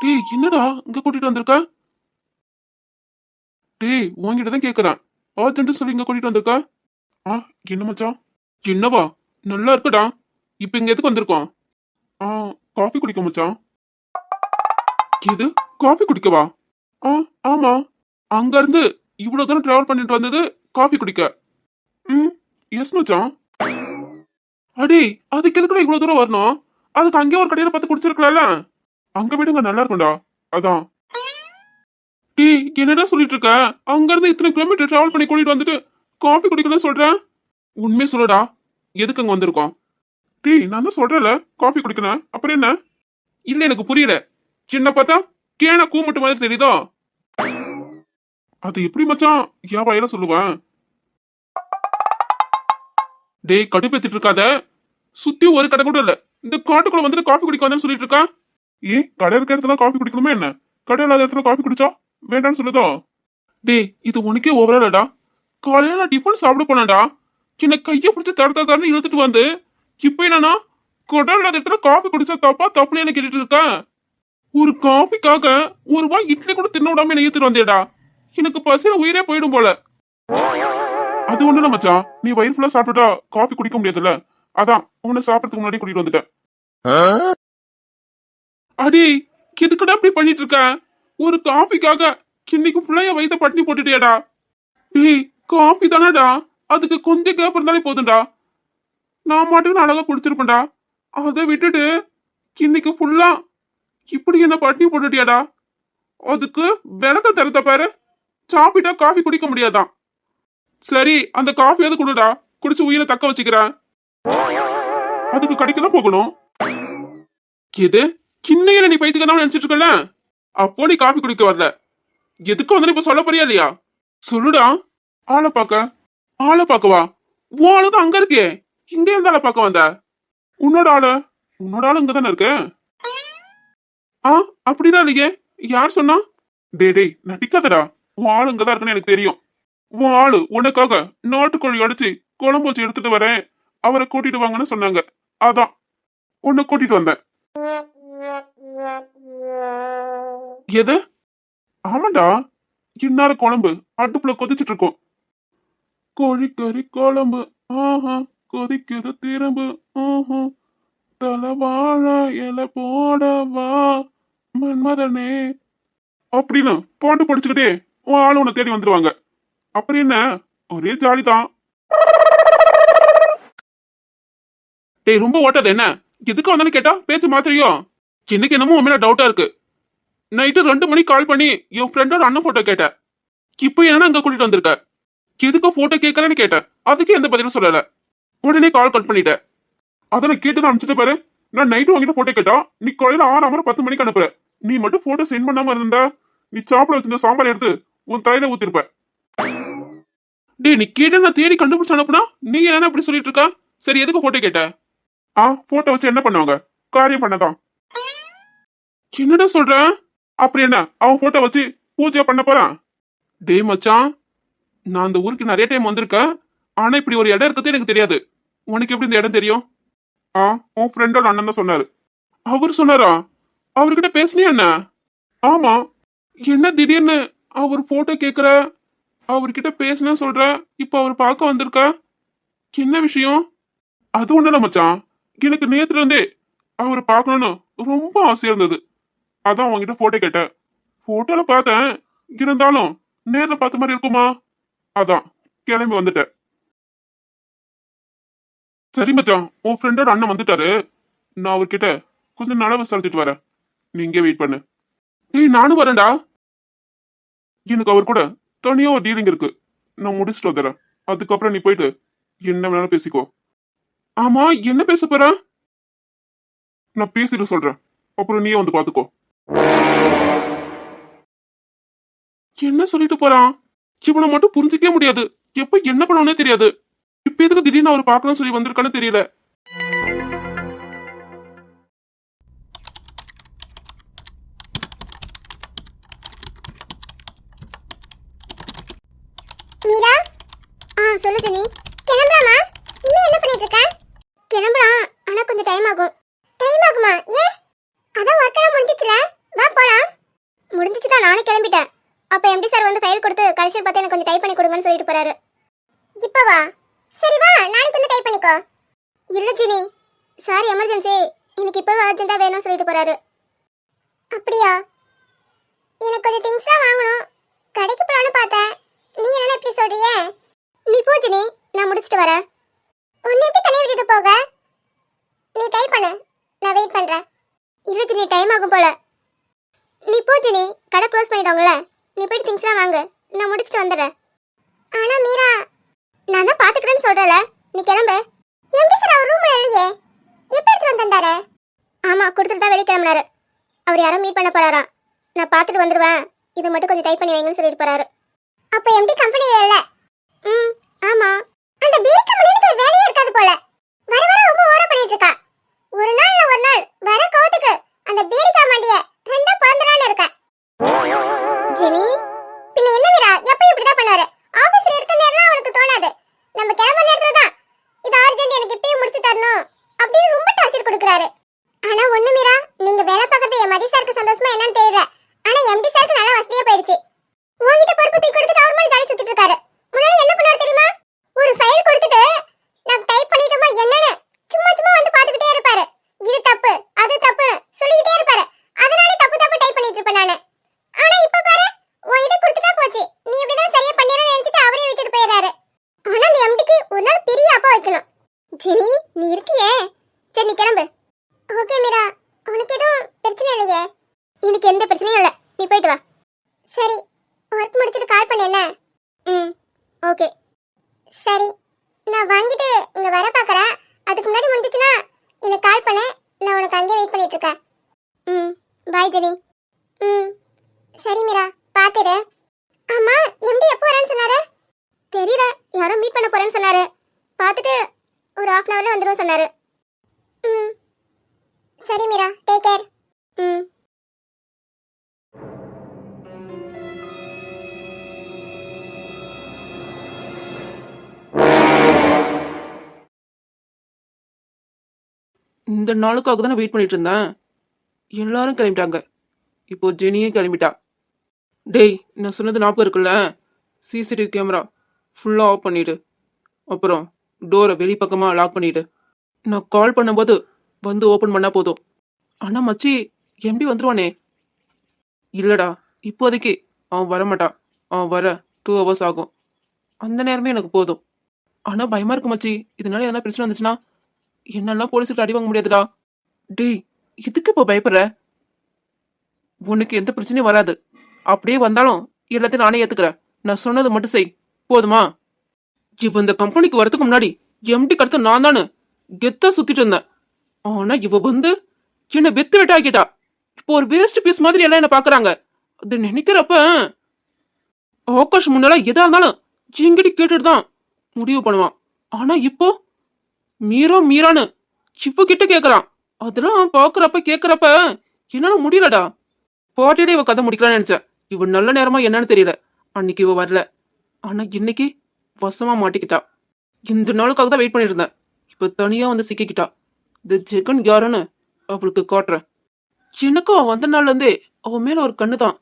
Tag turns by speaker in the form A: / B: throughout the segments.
A: டேய் என்னடா இங்க கூட்டிட்டு வந்திருக்க? டேய் உன்கிட்ட தான் கேக்குறேன். அர்ஜென்ட் சொல்லி இங்க கூட்டிட்டு வந்திருக்க? ஆ என்ன மச்சான்? என்னவா? நல்லா இருக்குடா இப்ப இங்க எதுக்கு வந்திருக்கோம்? ஆ காஃபி குடிக்க மச்சான். இது காஃபி குடிக்கவா? ஆ ஆமா. அங்க இருந்து இவ்வளவு தூரம் டிராவல் பண்ணிட்டு வந்தது காஃபி குடிக்க. ம் எஸ் மச்சான். அடே அதுக்கு எதுக்குடா இவ்வளவு தூரம் வரணும்? அதுக்கு அங்கேயே ஒரு கடையில பார்த்து குடிச்சிருக்கலாம்ல? அங்க விடுங்க நல்லா இருக்கும்டா. அதான். டேய் என்னடா சொல்லிட்டு இருக்க? அங்க இருந்து இத்தனை கிலோமீட்டர் டிராவல் பண்ணி கூட்டிட்டு வந்துட்டு காஃபி குடிக்கணும் சொல்றேன் உண்மையை சொல்லுடா. எதுக்கு அங்க வந்திருக்கோம்? டேய் நான் தான் சொல்றேன்ல காஃபி குடிக்கணும். அப்புறம் என்ன? இல்ல எனக்கு புரியல. சின்ன பார்த்தா கேன கூமுட்டு மாதிரி தெரியுதோ? அது எப்படி மச்சான்? என் வாயில சொல்லுவேன். டேய் கடுப்பேத்திட்டு இருக்காத. சுத்தி ஒரு கடை கூட இல்ல. இந்த காட்டுக்குள்ள வந்துட்டு காஃபி குடிக்க வந்தேன்னு சொல்லிட்டு இருக்கா? ஏன் கடை இருக்க இடத்துல காஃபி குடிக்கணுமே என்ன? கடை இல்லாத இடத்துல காஃபி குடிச்சா வேண்டாம்னு சொல்லுதோ? டேய் இது உனக்கே ஓவராலடா காலையில நான் டிஃபன் சாப்பிட போனேன்டா. சின்ன கையை பிடிச்சி தடுத்தா தரன்னு இழுத்துட்டு வந்து இப்போ என்னன்னா கடை இல்லாத இடத்துல காஃபி குடிச்சா தப்பா தப்புல கேட்டுட்டு இருக்கேன் ஒரு காஃபிக்காக ஒரு வாய் இட்லி கூட தின்ன விடாம என்ன ஈத்துட்டு வந்தேடா எனக்கு பசியில உயிரே போயிடும் போல. அது ஒண்ணு இல்ல மச்சான். நீ வயிறு ஃபுல்லா சாப்பிட்டுட்டா காஃபி குடிக்க முடியாதுல்ல. அதான் உன்னை சாப்பிடறதுக்கு முன்னாடி கூட்டிட்டு வந்துட்டேன். அடே எதுக்குடா இப்படி பண்ணிட்டு இருக்க ஒரு காஃபிக்காக இன்னைக்கு ஃபுல்லா என் வயித்தை பட்டினி போட்டுட்டியாடா. டேய் காஃபி தானடா? அதுக்கு கொஞ்சம் கேப் இருந்தாலே போதும்டா. நான் மாட்டுக்கு அழகா குடிச்சிருப்பேன்டா. அதை விட்டுட்டு இன்னைக்கு ஃபுல்லா இப்படி என்ன பட்டினி போட்டுட்டியாடா? அதுக்கு விளக்கம் தருத்த பாரு. சாப்பிட்டா காஃபி குடிக்க முடியாதான் சரி அந்த காஃபியாவது கொடுடா. குடிச்சு உயிரை தக்க வச்சுக்கிறேன். அதுக்கு கடைக்கு தான் போகணும். எது? கிண்ணையில நீ பைத்துக்கதான் நினைச்சிட்டு இருக்கல அப்போ நீ காபி குடிக்க வரல. எதுக்கு வந்து இப்ப சொல்ல போறியா இல்லையா? சொல்லுடா. ஆளை பார்க்க ஆளை பார்க்கவா உன் ஆளு தான் அங்க இருக்கே. இங்க இருந்து ஆளை பார்க்க வந்த? உன்னோட ஆளு. உன்னோட ஆளு இங்க தானே இருக்கு? ஆ அப்படிதான் இல்லையே. யார் சொன்னா? டே டேய் நடிக்காதடா. உன் ஆளு இங்கதான் இருக்குன்னு எனக்கு தெரியும். உன் ஆளு உனக்காக நாட்டுக்கோழி அடிச்சு குழம்பு வச்சு எடுத்துட்டு வரேன். அவரை கூட்டிட்டு வாங்கன்னு சொன்னாங்க. அதான். உன்னை கூட்டிட்டு வந்தேன். எது? ஆமாண்டா. இன்னார குழம்பு. அடுப்புல கொதிச்சிட்டு இருக்கோம் கோழிக்கறி குழம்பு. ஆஹா கொதிக்குது திரும்பு. ஆஹா. தலைவாழ இலை போடவா? மன்மதனே. அப்படின்னு பாண்டு படிச்சுக்கிட்டே உன் ஆளு உன்னை தேடி வந்துருவாங்க. அப்புறம் என்ன? ஒரே ஜாலி தான் டேய் ரொம்ப ஓட்டது என்ன? எதுக்கு வந்தானு கேட்டா பேச்சு மாத்திரையோ? இன்னைக்கு என்னமோ உண்மையில டவுட்டா இருக்கு. நைட்டு ரெண்டு மணிக்கு கால் பண்ணி என் ஃப்ரெண்டோட அண்ணன் போட்டோ கேட்டேன். இப்போ என்ன அங்க கூட்டிட்டு வந்திருக்க? எதுக்கு போட்டோ கேட்கறேன்னு கேட்டேன். அதுக்கு எந்த பதிலும் சொல்லல. உடனே கால் கட் பண்ணிட்டேன். அதை நான் கேட்டு தான் அனுப்பிச்சிட்டு பாரு. நான் நைட்டு வாங்கிட்டு போட்டோ கேட்டா நீ காலையில ஆறு அமரம் பத்து மணிக்கு அனுப்புற. நீ மட்டும் போட்டோ சென்ட் பண்ணாம இருந்தா நீ சாப்பிட வச்சிருந்த சாம்பார் எடுத்து உன் தலையில ஊத்திருப்ப. டேய் நீ கேட்ட நான் தேடி கண்டுபிடிச்சு அனுப்புனா நீ என்ன இப்படி சொல்லிட்டு இருக்கா? சரி எதுக்கு போட்டோ கேட்ட? ஆ போட்டோ வச்சு என்ன பண்ணுவாங்க? காரியம் பண்ணதான். என்னடா சொல்ற? அப்படி என்ன? அவன் போட்டோ வச்சு பூஜை பண்ண போறான்? டேய் மச்சான் நான் அந்த ஊருக்கு நிறைய டைம் வந்திருக்கேன். ஆனா இப்படி ஒரு இடம் இருக்கிறது எனக்கு தெரியாது. உனக்கு எப்படி இந்த இடம் தெரியும்? ஆ உன் ஃப்ரெண்டோட அண்ணன் தான் சொன்னாரு. அவர் சொன்னாரா? அவர்கிட்ட பேசுனியா என்ன? ஆமா. என்ன திடீர்னு அவர் போட்டோ கேட்குற அவர்கிட்ட பேசினா சொல்ற? இப்போ அவர் பார்க்க வந்திருக்க? என்ன விஷயம்? அது ஒண்ணு மச்சான். எனக்கு நேத்துல இருந்தே அவரை பார்க்கணும்னு ரொம்ப ஆசையா இருந்தது. அதான் அவங்ககிட்ட போட்டோ கேட்டேன். போட்டோல பார்த்தேன் இருந்தாலும் நேர்ல பார்த்த மாதிரி இருக்குமா? அதான் கிளம்பி வந்துட்டேன். சரி மச்சான் உன் ஃப்ரெண்டோட அண்ணன் வந்துட்டாரு. நான் அவர்கிட்ட கொஞ்சம் நல விசாரிச்சுட்டு வரேன். நீ இங்கே வெயிட் பண்ணு. ஏய் நானும் வரேன்டா. எனக்கு அவர் கூட தனியா ஒரு டீலிங் இருக்கு.
B: நான் முடிச்சுட்டு வந்துடுறேன். அதுக்கப்புறம் நீ போயிட்டு என்ன வேணாலும் பேசிக்கோ. ஆமா என்ன பேச போற? நான் பேசிட்டு சொல்றேன். அப்புறம் நீயே வந்து பாத்துக்கோ என்ன சொல்லிட்டு போறான்? இவனை மட்டும் புரிஞ்சிக்கவே முடியாது. எப்ப என்ன பண்ணணும்னே தெரியாது. இப்ப எதுக்கு திடீர்னு அவர் பார்க்கணும்னு சொல்லி வந்திருக்கான்னு தெரியல.
C: மீரா? ஆ சொல்லு ஜெனி கிளம்பலாமா இன்னும் என்ன பண்ணிட்டு இருக்க கிளம்பலாம் ஆனா கொஞ்சம் டைம் ஆகும் டைம் ஆகுமா ஏன் அதான் ஒர்க் எல்லாம் முடிஞ்சிச்சுல வா போலாம் முடிஞ்சிச்சு தான் நானே கிளம்பிட்டேன் அப்ப எம்டி சார் வந்து ஃபைல் கொடுத்து பார்த்து எனக்கு கொஞ்சம் டைப் பண்ணி கொடுங்கன்னு சொல்லிட்டு போறாரு. இப்போ வா. சரி வா நாளைக்கு வந்து டைப் பண்ணிக்கோ. இல்லை ஜினி சாரி எமர்ஜென்சி இன்னைக்கு இப்போ அர்ஜென்ட்டாக வேணும்னு சொல்லிட்டு போறாரு. அப்படியா? எனக்கு கொஞ்சம் திங்ஸ்லாம் வாங்கணும். கடைக்கு போகலான்னு பார்த்தேன். நீ என்ன எப்படி சொல்றியே? நீ போ ஜினி நான் முடிச்சிட்டு வரேன். உன்னை எப்படி தனியாக விட்டுட்டு போக? நீ டைப் பண்ணு. நான் வெயிட் பண்ணுறேன் இல்லை ஜினி டைம் ஆகும் போல. நீ போ ஜினி கடை க்ளோஸ் பண்ணிட்டோங்களே நீ போயிட்டு திங்ஸ்லாம் வாங்கு. நான் முடிச்சுட்டு வந்துடுறேன். ஆனா மீரா நான் தான் பாத்துக்கிறேன்னு சொல்றல நீ கிளம்பு. எப்படி சார் அவர் ரூம்ல இல்லையே? எப்ப எடுத்து வந்தாரு ஆமா கொடுத்துட்டு தான் வெளியே கிளம்புனாரு. அவர் யாரும் மீட் பண்ண போறாராம். நான் பார்த்துட்டு வந்துடுவேன் இது மட்டும் கொஞ்சம் டைப் பண்ணி வைங்கன்னு சொல்லிட்டு போறாரு. அப்ப எம்டி கம்பெனி இல்ல? ம் ஆமா. அந்த பீர் கம்பெனிக்கு ஒரு வேலையே இருக்காது போல. வர வர ரொம்ப ஓர பண்ணிட்டு இருக்கா. ஒரு நாள் ஒரு நாள் வர கோத்துக்கு அந்த பீரிக்கா மாண்டிய ரெண்டா பிறந்தலான்னு இருக்கா. ஜெனி? பின்ன என்ன மீரா? எப்பயும் இப்படிதான் பண்ணுவாரு. ஆபீஸ்ல இருக்க நேரம் அவனுக்கு தோணாது. நம்ம கிளம்ப நேரத்துல தான். இது அர்ஜென்ட் எனக்கு இப்பயும் முடிச்சு தரணும் அப்படின்னு ரொம்ப டார்ச்சர் கொடுக்குறாரு. ஆனா ஒண்ணு மீரா நீங்க வேலை பார்க்கறது என் மதி சாருக்கு சந்தோஷமா என்னன்னு தெரியல. ஆனா எம்டி சாருக்கு நல்லா வசதியா போயிடுச்சு. உங்ககிட்ட பொறுப்பு தூக்கி கொடுத்துட்டு அவர் மாதிரி ஜாலி சுத்திட்டு இருக்காரு. முன்னாடி என்ன பண்ணாரு தெரியுமா? ஒரு ஃபைல் கொடுத்துட்டு நான் டைப் பண்ணிட்டோமா என்ன சும்மா சும்மா வந்து பாத்துக்கிட்டே இருப்பாரு இது தப்பு அது தப்புன்னு சொல்லிக்கிட்டே இருப்பாரு அதனாலே தப்பு தப்பு டைப் பண்ணிட்டு இருப்பேன் நானு ஆனா இப்ப பாரு உன்கிட்ட கொடுத்துட்டா போச்சு நீ இப்படிதான் சரியா பண்ணிடுறேன்னு நினைச்சிட்டு அவரே விட்டுட்டு போயிடுறாரு ஆனா அந்த எம்டிக்கு ஒரு நாள் பெரிய அப்பா வைக்கணும் ஜெனி நீ இருக்கியே சரி நீ கிளம்பு ஓகே மீரா உனக்கு எதுவும் பிரச்சனை இல்லையே எனக்கு எந்த பிரச்சனையும் இல்லை. நீ போயிட்டு வா. சரி. ஒர்க் முடிச்சிட்டு கால் பண்ணு என்ன? ம். ஓகே. சரி. நான் வாங்கிட்டு இங்க வர பார்க்கறேன் அதுக்கு முன்னாடி முடிஞ்சிச்சுன்னா எனக்கு கால் பண்ணு. நான் உனக்கு அங்கேயே வெயிட் பண்ணிட்டு இருக்கேன். ம். பாய் ஜெனி ம். சரி மீரா. பார்த்துடு ஆமா எம்டி எப்போ வரேன்னு சொன்னாரு? தெரியல. யாரோ மீட் பண்ண போறேன்னு சொன்னாரு. பார்த்துட்டு ஒரு ஹாஃப் அன் ஹவர்ல வந்துடும் சொன்னாரு. ம். சரி மீரா. டேக் கேர் ம்.
B: இந்த நாளுக்காக தானே வெயிட் பண்ணிட்டு இருந்தேன். எல்லாரும் கிளம்பிட்டாங்க. இப்போ ஜெனியும் கிளம்பிட்டா. டேய் நான் சொன்னது ஞாபகம் இருக்குல்ல? சிசிடிவி கேமரா ஃபுல்லாக ஆஃப் பண்ணிடு. அப்புறம் டோரை வெளிப்பக்கமாக லாக் பண்ணிடு. நான் கால் பண்ணும்போது வந்து ஓப்பன் பண்ணால் போதும். ஆனால் மச்சி எம்டி வந்துடுவானே இல்லைடா இப்போதைக்கு அவன் வரமாட்டான். அவன் வர டூ ஹவர்ஸ் ஆகும். அந்த நேரமே எனக்கு போதும். ஆனால் பயமாக இருக்கு மச்சி. இதனால எதனா பிரச்சனை வந்துச்சுன்னா என்னெல்லாம் போலீஸுக்கு அடி வாங்க முடியாதுடா. டேய் இதுக்கு இப்போ பயப்படுற? உனக்கு எந்த பிரச்சனையும் வராது. அப்படியே வந்தாலும் எல்லாத்தையும் நானே ஏத்துக்கிறேன். நான் சொன்னது மட்டும் செய். போதுமா? இவ இந்த கம்பெனிக்கு வரதுக்கு முன்னாடி எம்டி கடத்த நான் தானு கெத்தா சுத்திட்டு இருந்தேன். ஆனா இவ வந்து என்னை வெத்து வெட்டாக்கிட்டா இப்போ ஒரு வேஸ்ட் பீஸ் மாதிரி எல்லாம் என்ன பாக்குறாங்க. அது நினைக்கிறப்ப ஆகாஷ் முன்னால எதா இருந்தாலும் ஜிங்கடி கேட்டுட்டு தான் முடிவு பண்ணுவான். ஆனா இப்போ மீரா மீரான்னு சிப்பு கிட்ட கேட்குறான் அதெல்லாம் பார்க்குறப்ப கேட்குறப்ப என்னால் முடியலடா. பாட்டியோட இவ கதை முடிக்கலாம்னு நினச்சேன் இவன் நல்ல நேரமா என்னன்னு தெரியல. அன்னைக்கு இவ வரல. ஆனால் இன்னைக்கு வசமாக மாட்டிக்கிட்டா. இந்த நாளுக்காக தான் வெயிட் பண்ணிட்டு இருந்தேன் தனியாக வந்து சிக்கிக்கிட்டா. இந்த ஜெகன் யாருன்னு அவளுக்கு காட்டுறேன். எனக்கும் அவன் வந்த நாள்லேருந்தே அவன் மேலே ஒரு கண்ணு தான்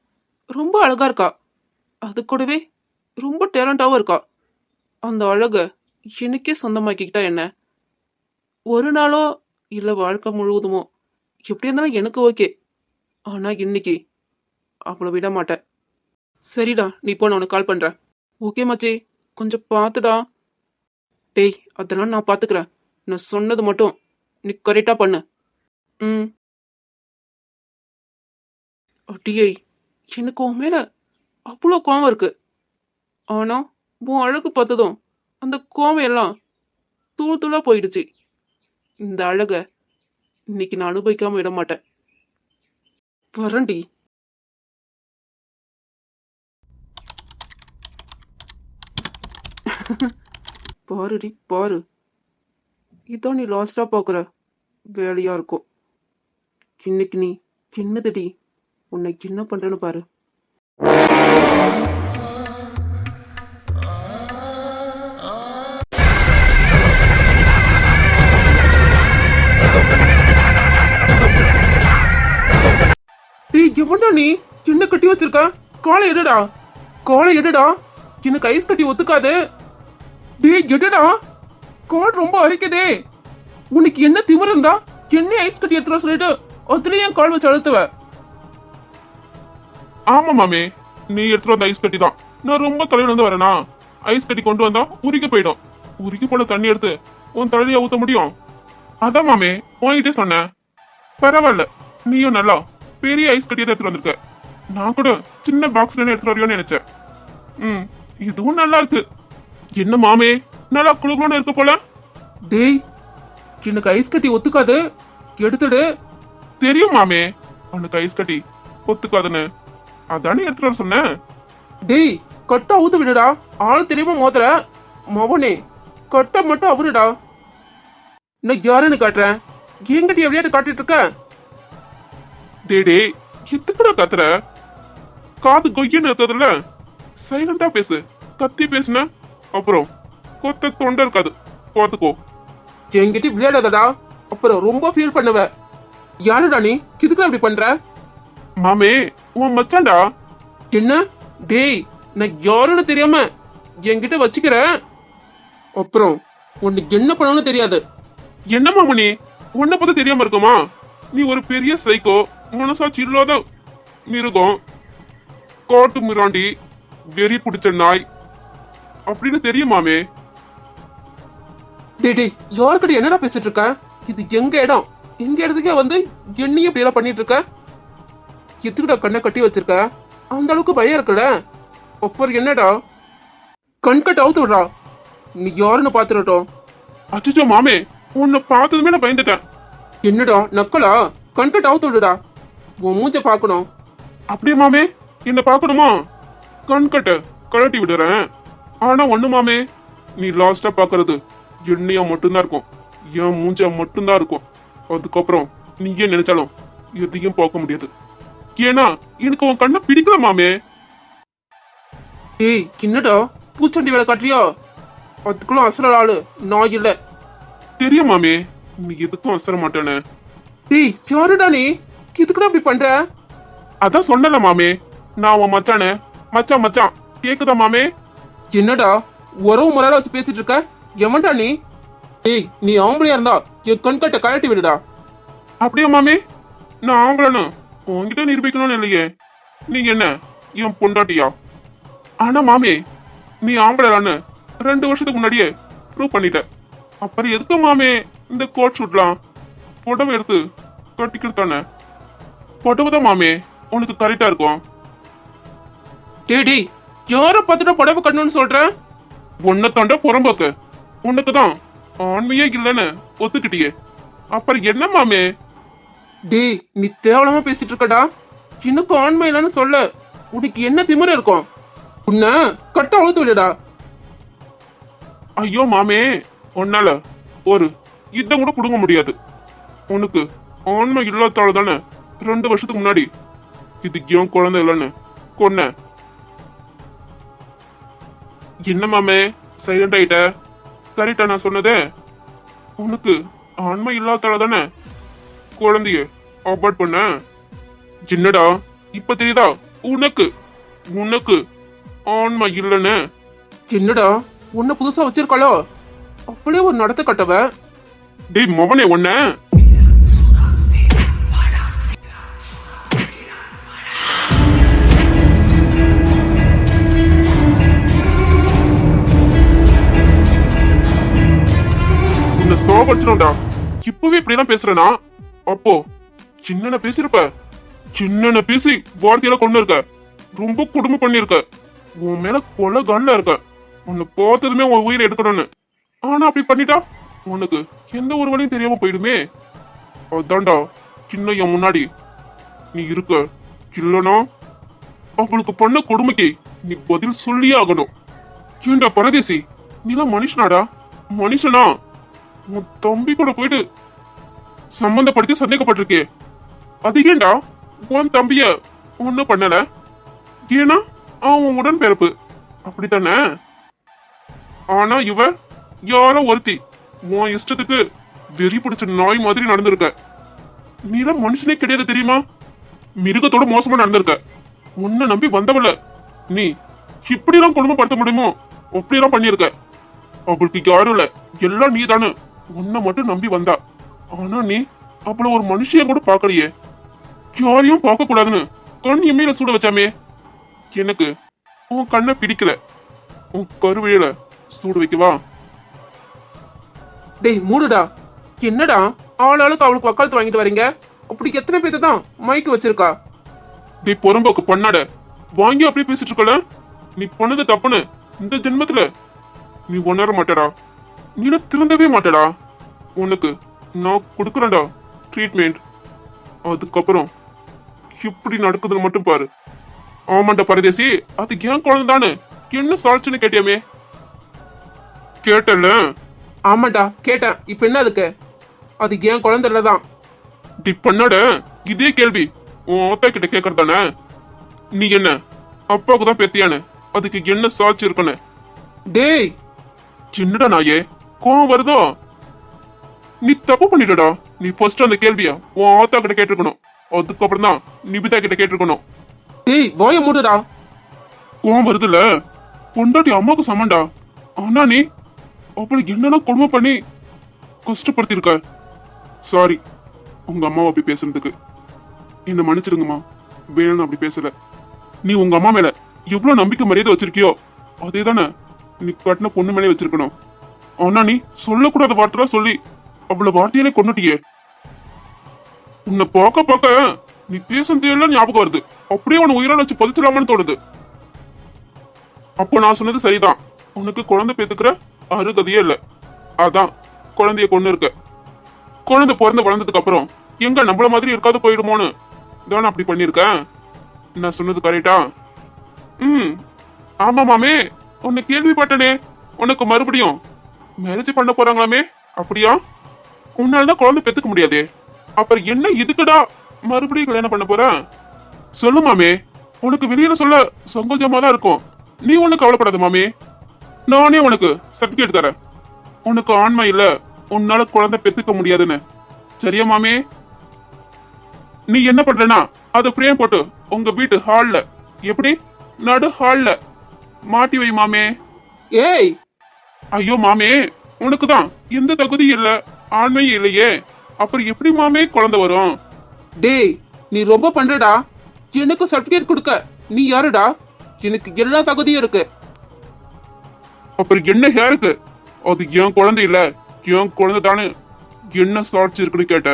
B: ரொம்ப அழகாக இருக்கா. அது கூடவே ரொம்ப டேலண்டாகவும் இருக்கா. அந்த அழகை எனக்கே சொந்தமாக்கிக்கிட்டா என்ன? ஒரு நாளோ இல்லை வாழ்க்கை முழுவதுமோ? எப்படி இருந்தாலும் எனக்கு ஓகே. ஆனால் இன்னைக்கு அவளை விட மாட்டேன். சரிடா நீ இப்போ நான் உனக்கு கால் பண்ணுறேன் ஓகே மச்சி கொஞ்சம் பார்த்துடா. டேய் அதெல்லாம் நான் பார்த்துக்கிறேன். நான் சொன்னது மட்டும் நீ கரெக்டாக பண்ணு. ம். அடியை எனக்கு உன் மேலே அவ்வளோ கோவம் இருக்கு. ஆனால்
A: உன் அழகு பார்த்ததும் அந்த கோவம் எல்லாம் தூள் தூளாக போயிடுச்சு. இந்த அழக இன்னைக்கு நான் அனுபவிக்காம விட மாட்டேன். வரண்டி. பாருடி பாரு. இதான் நீ லாஸ்டா பார்க்குற வேலையா இருக்கும். இன்னைக்கு நீ சின்னதுடி உன்னை என்ன பண்றேன்னு பாரு. எவன்டா நீ? என்ன கட்டி வச்சிருக்க? காலை எடுடா காலை எடுடா எனக்கு ஐஸ் கட்டி ஒத்துக்காது. டேய் எடுடா கால் ரொம்ப அரிக்குதே. உனக்கு என்ன திமிர் இருந்தா? என்ன ஐஸ் கட்டி எடுத்துட சொல்லிட்டு அதுலயே என் கால் வச்சு அழுத்துவ. ஆமா மாமே. நீ எடுத்துட்டு வந்த ஐஸ் கட்டி தான் நான் ரொம்ப தலையில இருந்து வரேனா? ஐஸ் கட்டி கொண்டு வந்தா உருக்கி போயிடும். உருகி போல தண்ணி எடுத்து உன் தலையில ஊத்த முடியும். அதான் மாமே உன்கிட்டே சொன்னேன். பரவாயில்ல. நீயும் நல்லா. பெரிய ஐஸ் கட்டியை எடுத்துட்டு வந்திருக்க. நான் கூட சின்ன பாக்ஸ்ல எடுத்துட்டு வரியோன்னு நினைச்சேன். ம் இதுவும் நல்லா இருக்கு. என்ன மாமே நல்லா குழுகுலன்னு இருக்க போல. டேய் எனக்கு ஐஸ் கட்டி ஒத்துக்காது. எடுத்துடு. தெரியும் மாமே உனக்கு ஐஸ் கட்டி ஒத்துக்காதுன்னு. அதானே எடுத்துட்டு வர சொன்னேன். டேய் கட்ட ஊத்து விடுடா. ஆள் தெரியுமா மோதுற. மவனே கட்ட மட்டும் அவருடா நான் யாருன்னு காட்டுறேன் என்கிட்ட எப்படியாட்டு காட்டிட்டு இருக்க? டேய் எதுக்குடா கத்துற? காது கொய்யன்னு இருக்கிறதுல சைலண்டா பேசு. கத்தி பேசுன. அப்புறம் கொத்த தொண்டை இருக்காது. பார்த்துக்கோ என்கிட்ட விளையாடாதடா. அப்புறம் ரொம்ப ஃபீல் பண்ணுவ. யாருடா நீ? கிதுக்கு அப்படி பண்ற? மாமே உன் மச்சான்டா. என்ன? டேய் நான் யாருன்னு தெரியாம என்கிட்ட வச்சுக்கிறேன் அப்புறம் உனக்கு என்ன பண்ணணும்னு தெரியாது. என்ன மாமணி உன்னை பத்தி தெரியாம இருக்குமா? நீ ஒரு பெரிய சைக்கோ இல்லாத மிருகம் காட்டு மிராண்டி வெறி பிடிச்ச நாய் அப்படின்னு தெரியுமாமே? டேய் யாருக்கிட்ட என்னடா பேசிட்டு இருக்க இது எங்க இடம்? எங்க இடத்துக்கே வந்து என்னையும் இப்படி பண்ணிட்டு இருக்க எதுக்குடா கண்ணை கட்டி வச்சிருக்க? அந்த அளவுக்கு பயம் இருக்குடா அப்புறம் என்னடா? கண் கட்ட அவுத்து விடுறா. நீ யாருன்னு பாத்துடட்டும். அச்சோ மாமே உன்னை பார்த்ததுமே நான் பயந்துட்டேன். என்னடா நக்கலா? கண் கட்ட அவுத்து விடுடா. உன் மூஞ்ச பார்க்கணும் அப்படியே மாமே என்ன பார்க்கணுமா கண் கட்ட கழட்டி விடுறேன். ஆனா ஒண்ணு மாமே நீ லாஸ்டா பாக்குறது என்னையா மட்டும்தான் இருக்கும். என் மூஞ்ச மட்டும்தான் இருக்கும். அதுக்கப்புறம் நீ ஏன் நினைச்சாலும் எதையும் பார்க்க முடியாது. ஏன்னா எனக்கு உன் கண்ணை பிடிக்கல மாமே. ஏய் என்னடா பூச்சண்டி வேலை காட்டுறியா? அதுக்குள்ள அசர ஆளு நான் இல்ல. தெரியும் மாமே நீ எதுக்கும் அசர மாட்டேன்னு. டேய் யாருடா நீ? இதுக்குடா இப்படி பண்ற? அதான் சொன்னல மாமே. நான் உன் மச்சானே. மச்சான் மச்சான். கேக்குதா மாமே? என்னடா? உறவு முறையில வச்சு பேசிட்டு இருக்க? எவன்டா நீ? ஏய் நீ ஆம்பளையா இருந்தா என் கண் கட்ட கழட்டி விடுடா. அப்படியா மாமே? நான் ஆம்பளைன்னு உங்ககிட்ட நிரூபிக்கணும்னு இல்லையே. நீ என்ன? என் பொண்டாட்டியா? ஆனா மாமே நீ ஆம்பளைன்னு ரெண்டு வருஷத்துக்கு முன்னாடியே ப்ரூவ் பண்ணிட்ட. அப்புறம் எதுக்கு மாமே இந்த கோட் ஷூட்லாம் புடவை எடுத்து கட்டிக்கிட்டு தானே? புடவை மாமே. உனக்கு கரெக்டா இருக்கும். டேய் டேய் யார பார்த்துட்டு புடவை கட்டணும்னு சொல்ற? உன்னை தாண்ட புறம்போக்கு. உனக்கு தான் ஆண்மையே இல்லைன்னு ஒத்துக்கிட்டியே. அப்புறம் என்ன மாமே? டேய் நீ தேவலமா பேசிட்டு இருக்கடா. எனக்கு ஆண்மை இல்லைன்னு சொல்ல. உனக்கு என்ன திமிரு இருக்கும்? உன்னை கட்ட அழுத்து விடுடா. ஐயோ மாமே உன்னால ஒரு இதை கூட கொடுக்க முடியாது. உனக்கு ஆண்மை இல்லாதால தானே ரெண்டு வருஷத்துக்கு முன்னாடி. இதுக்கியும் ஏன் குழந்தை இல்லைன்னு? கொன்ன. என்ன மாமே? சைலண்ட் ஆயிட்ட. கரெக்டா நான் சொன்னதே. உனக்கு ஆண்மை இல்லாதால தானே? குழந்தைய அபார்ட் பண்ண. என்னடா? இப்ப தெரியுதா? உனக்கு. உனக்கு ஆண்மை இல்லைன்னு. என்னடா? உன்னை புதுசா வச்சிருக்காளோ? அப்படியே ஒரு நடத்த கட்டவ. டேய் மொவனே உன்ன. உன்னை சோபடிச்சிடும்டா இப்பவே இப்படி எல்லாம் பேசுறேனா? அப்போ சின்னன பேசிருப்ப. சின்னன பேசி வார்த்தையில கொண்டு இருக்க. ரொம்ப கொடுமை பண்ணிருக்க. உன் மேல கொலை கண்ணா இருக்க. உன்னை பார்த்ததுமே உன் உயிரை எடுக்கணும்னு. ஆனா அப்படி பண்ணிட்டா உனக்கு எந்த ஒரு வழியும் தெரியாம போயிடுமே. அதான்டா சின்ன என் முன்னாடி. நீ இருக்க. இல்லனா அவளுக்கு பண்ண கொடுமைக்கு நீ பதில் சொல்லியே ஆகணும். ஏண்டா பரதேசி நீலாம் மனுஷனாடா? மனுஷனா? உன் தம்பி கூட போயிட்டு சம்பந்தப்படுத்தி சந்தேகப்பட்டிருக்கே. அது ஏண்டா உன் தம்பிய ஒன்றும் பண்ணல? ஏன்னா அவன் உடன் பிறப்பு அப்படித்தானே? ஆனா இவ யாரோ ஒருத்தி உன் இஷ்டத்துக்கு வெறி பிடிச்ச நாய் மாதிரி நடந்திருக்க. நீதான் மனுஷனே கிடையாது தெரியுமா? மிருகத்தோட மோசமா நடந்திருக்க. உன்னை நம்பி வந்தவள நீ இப்படிலாம் குடும்பப்படுத்த முடியுமோ? அப்படிலாம் பண்ணியிருக்க. அவளுக்கு யாரும் இல்லை. எல்லாம் நீ தானே உன்னை மட்டும் நம்பி வந்தா. ஆனா நீ அவள ஒரு மனுஷிய கூட பார்க்கலையே யாரையும் பார்க்க கூடாதுன்னு கண் எம்மையில சூட வச்சாமே. எனக்கு உன் கண்ணை பிடிக்கல. உன் கருவிழியில சூடு வைக்கவா?
B: டேய் மூடுடா. என்னடா? ஆள் ஆளுக்கு அவளுக்கு வக்காலத்து வாங்கிட்டு வரீங்க? அப்படி எத்தனை பேர்த்து தான் மைக்கு வச்சிருக்கா?
A: டேய் பொறம்போக்கு பண்ணாட வாங்கி அப்படியே பேசிட்டு இருக்கல. நீ பண்ணது தப்புன்னு இந்த ஜென்மத்துல நீ உணர மாட்டடா. நீ திருந்தவே மாட்டடா. உனக்கு நான் கொடுக்குறேன்டா ட்ரீட்மெண்ட் அதுக்கப்புறம் இப்படி நடக்குதுன்னு மட்டும் பாரு. ஆமாண்டா பரதேசி அது ஏன் குழந்தை தானே என்ன சால்ச்சுன்னு கேட்டியாமே? கேட்டல
B: ஆமாடா கேட்டேன். இப்ப என்ன அதுக்கு? அது ஏன் குழந்தை தான்
A: டி பண்ணாட. இதே கேள்வி. உன் அத்தா கிட்ட கேக்குறதானே? நீ என்ன? அப்பாவுக்கு தான் பெத்தியானு? அதுக்கு என்ன சாட்சி இருக்குன்னு?
B: டேய்.
A: சின்னடா நாயே? கோவம் வருதோ? நீ தப்பு பண்ணிட்டடா. நீ ஃபர்ஸ்ட் அந்த கேள்வியா உன் ஆத்தா கிட்ட கேட்டிருக்கணும். அதுக்கப்புறம் தான் நிபிதா கிட்ட கேட்டிருக்கணும்.
B: டேய் வாய மூடுடா.
A: கோவம் வருதுல்ல? பொண்டாட்டி அம்மாவுக்கு சமண்டா ஆனா நீ அவளுக்கு என்னென்ன கொடுமை பண்ணி கஷ்டப்படுத்திருக்க சாரி உங்க அம்மாவை அப்படி பேசுறதுக்கு. என்ன மன்னிச்சிடுங்கம்மா. வேணும்னு அப்படி பேசல. நீ உங்க அம்மா மேல எவ்வளவு நம்பிக்கை மரியாதை வச்சிருக்கியோ அதே தானே நீ கட்டின பொண்ணு மேலே வச்சிருக்கணும். ஆனா நீ சொல்லக்கூடாத வார்த்தை சொல்லி அவ்வளவு வார்த்தையிலே கொண்டுட்டியே உன்னை பார்க்க பார்க்க நீ பேசும் எல்லாம் ஞாபகம் வருது. அப்படியே உன் உயிரோட வச்சு பதிச்சிடலாமான்னு தோணுது. அப்போ நான் சொன்னது சரிதான். உனக்கு குழந்தை பேத்துக்கிற அருகதையே இல்லை. அதான் குழந்தைய கொண்டு இருக்க. குழந்தை பிறந்து வளர்ந்ததுக்கு அப்புறம் எங்க நம்மள மாதிரி இருக்காது போயிடுமோன்னு தான் அப்படி பண்ணிருக்கேன் நான் சொன்னது கரெக்டா ம். ஆமா மாமே உன்னை கேள்விப்பட்டனே. உனக்கு மறுபடியும் மேரேஜ் பண்ண போறாங்களாமே? அப்படியா? உன்னாலதான் குழந்தை பெத்துக்க முடியாதே. அப்புறம் என்ன இதுக்குடா மறுபடியும் கல்யாணம் பண்ண போற? சொல்லு மாமே. உனக்கு வெளியில சொல்ல சங்கோஜமா தான் இருக்கும். நீ ஒண்ணு கவலைப்படாத மாமே. நானே உனக்கு சர்டிபிகேட் தரேன். உனக்கு ஆண்மை இல்ல. உன்னால குழந்தை பெத்துக்க முடியாதுன்னு. சரியா மாமே? நீ என்ன பண்றனா அதை பிரேம் போட்டு உங்க வீட்டு ஹால்ல எப்படி? நடு ஹால்ல மாட்டி வை மாமே.
B: ஏய்
A: ஐயோ மாமே உனக்கு தான் எந்த தகுதியும் இல்ல ஆண்மையும் இல்லையே. அப்புறம் எப்படி மாமே குழந்தை வரும்?
B: டேய் நீ ரொம்ப பண்றடா. எனக்கு சர்டிபிகேட் கொடுக்க. நீ யாருடா? எனக்கு எல்லா தகுதியும் இருக்கு.
A: அப்புறம் என்ன ஹேருக்கு அது என் குழந்தை இல்ல என் குழந்தை தானே. என்ன சாட்சி இருக்குன்னு கேட்ட.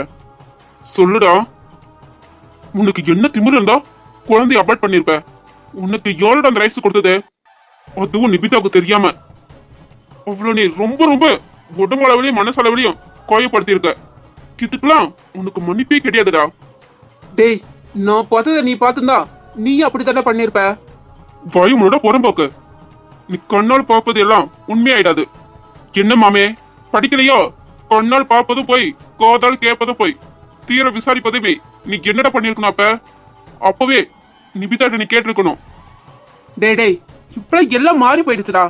A: சொல்லுடா. உனக்கு என்ன திமிரு இருந்தா குழந்தைய அபார்ட் பண்ணிருப்ப. உனக்கு எவ்வளோட அந்த ரைட்ஸ் கொடுத்தது? அதுவும் நிபிதாவுக்கு தெரியாம. அவ்வளவு நீ ரொம்ப ரொம்ப உடம்பளவிலையும் மனசளவிலையும் காயப்படுத்தியிருக்க. இதுக்கெல்லாம் உனக்கு மன்னிப்பே கிடையாதுடா.
B: டேய் நான் பார்த்ததை நீ பார்த்துந்தா நீ அப்படித்தானே பண்ணிருப்ப
A: பயமுனோட புறம்போக்கு நீ கண்ணால் பார்ப்பது எல்லாம் உண்மையாயிடாது. என்ன மாமே படிக்கலையோ? கண்ணால் பார்ப்பதும் போய் கோதால் கேட்பதும் போய் தீர விசாரிப்பதுமே நீ என்னடா பண்ணிருக்கணும் அப்ப? அப்பவே நிபிதாட்ட நீ கேட்டிருக்கணும்.
B: டேய் டேய் இப்ப எல்லாம் மாறி போயிடுச்சுடா.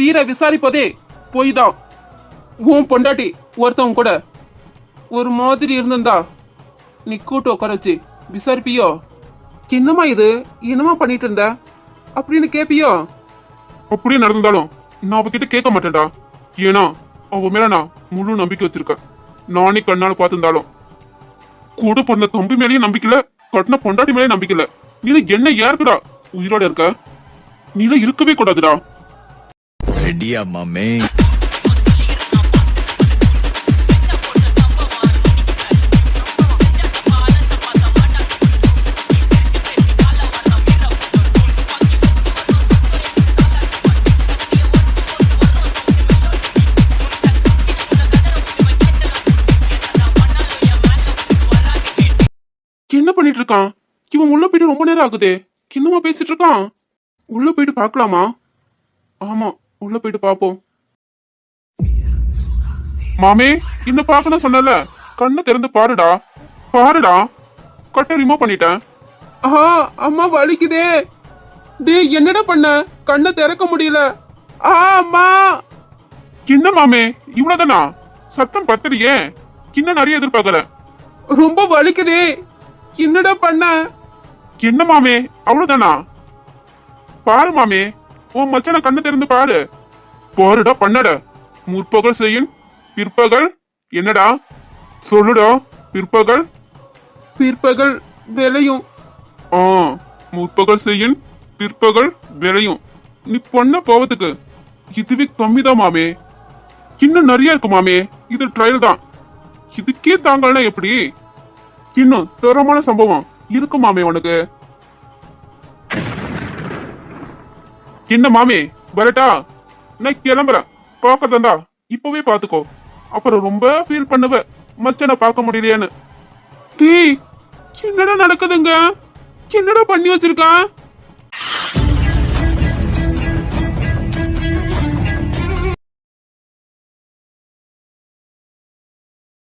B: தீர விசாரிப்பதே பொய் தான் உன் பொண்டாட்டி ஒருத்தவங்க கூட ஒரு மாதிரி இருந்திருந்தா நீ கூட்டு உட்கார வச்சு விசாரிப்பியோ? என்னம்மா இது? என்னம்மா பண்ணிட்டு இருந்த? அப்படின்னு கேப்பியோ?
A: அப்படியே நடந்தாலும் நான் அவகிட்ட கேட்க மாட்டேன்டா. ஏன்னா அவ மேல நான் முழு நம்பிக்கை வச்சிருக்கேன். நானே கண்ணால பார்த்திருந்தாலும். கூட பிறந்த தம்பி மேலேயும் நம்பிக்கல கட்டின பொண்டாட்டி மேலேயும் நம்பிக்கல நீ என்ன யாருக்குடா உயிரோட இருக்க? நீல இருக்கவே கூடாதுடா.
D: ரெடியா மாமே என்ன பண்ணிட்டு
A: இருக்கான் இவன் உள்ள போயிட்டு ரொம்ப நேரம் ஆகுதே. கிண்ணமா பேசிட்டு இருக்கான் உள்ள போயிட்டு பார்க்கலாமா? ஆமா உள்ள போயிட்டு பாப்போம். மாமே இன்னும் பார்க்கணும் சொன்னல கண்ணை திறந்து பாருடா. பாருடா கட்டை ரிமூவ் பண்ணிட்டேன்.
B: ஆ அம்மா வலிக்குதே. டேய் என்னடா பண்ண? கண்ணை திறக்க முடியல. ஆ அம்மா.
A: என்ன மாமே இவ்வளவுதானா? சத்தம் பத்தலையே. இன்னும் நிறைய எதிர்பார்க்கல.
B: ரொம்ப வலிக்குதே. என்னடா பண்ண?
A: என்ன மாமே அவ்வளவுதானா? பாரு மாமே உன் மச்சான கண்ணு திறந்து பாரு. பாருடா பண்ணட. முற்பகல் செய்யும் பிற்பகல் என்னடா? சொல்லுடா பிற்பகல்?
B: பிற்பகல் விளையும்.
A: ஆ முற்பகல் செய்யும் பிற்பகல் விளையும். நீ பொண்ண போவதுக்கு இதுவே கம்மிதான் மாமே. இன்னும் நிறைய இருக்கு மாமே. இது ட்ரையல் தான். இதுக்கே தாங்கலனா எப்படி? இன்னும் தரமான சம்பவம் இருக்கு மாமே உனக்கு. என்ன மாமே? வரட்டா. நான் கிளம்புறேன். பார்க்க தந்தா. இப்பவே பாத்துக்கோ அப்புறம் ரொம்ப ஃபீல் பண்ணுவ. மச்சனை பார்க்க முடியலையேன்னு. டேய் என்னடா நடக்குதுங்க? என்னடா பண்ணி வச்சிருக்கான்